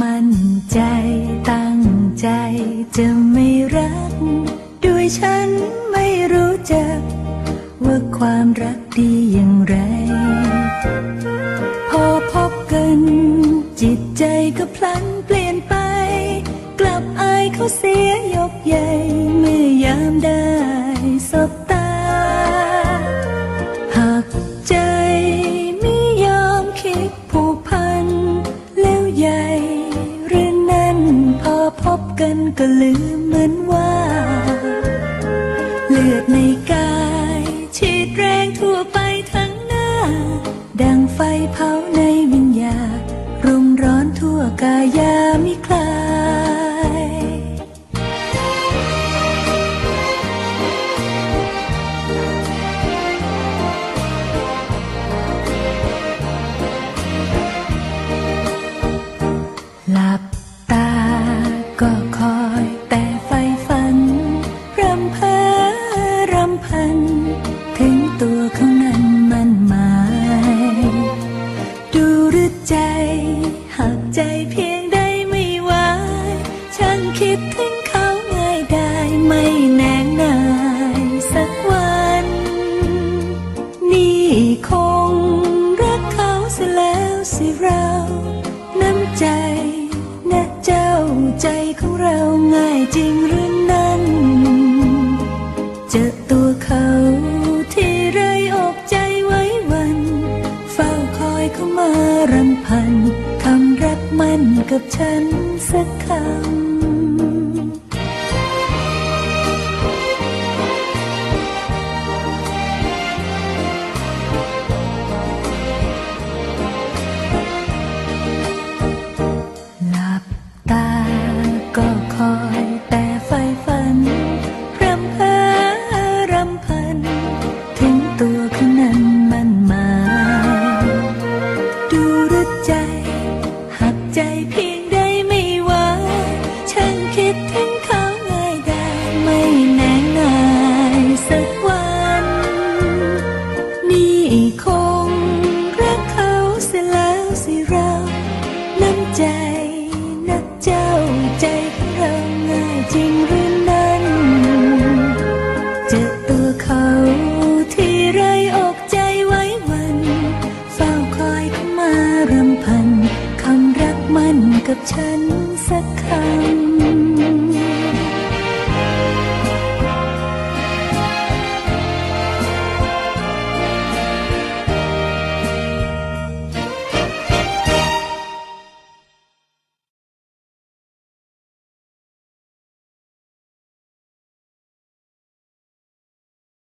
มั่นใจตั้งใจจะไม่รัก ด้วยฉันไม่รู้จัก ว่าความรักดีอย่างไร พอพบกัน จิตใจก็พลันเปลี่ยนไป กลับอายเขาเสียยกใหญ่ กันก็ลืมเหมือนว่า เลือดในกายฉีดแรงทั่วไปทั้งหน้า ดังไฟเผาในวิญญาณรุมร้อนทั่วกายา ก็คอยแต่ไฟฝัน รำเพอรำพัน ถึงตัวเขานั้นมันหมาย ดูหรือใจ หากใจเพียงใดไม่ไหวช่างคิดถึงเขาง่ายได้ไม่แนงนายสักวัน นี่คงรักเขาเสียแล้วสิเรา น้ำใจ จริงหรือนั้น เจอตัวเขาที่ไรอกใจไว้วัน เฝ้าคอยเขามารำพัน คำรักมันกับฉันสักคำ นักเจ้าใจเราง่ายจริงหรือนั้น เจอตัวเขาที่ไรอกใจไว้วัน เฝ้าคอยมารำพัน คำรักมันกับฉันสักคำ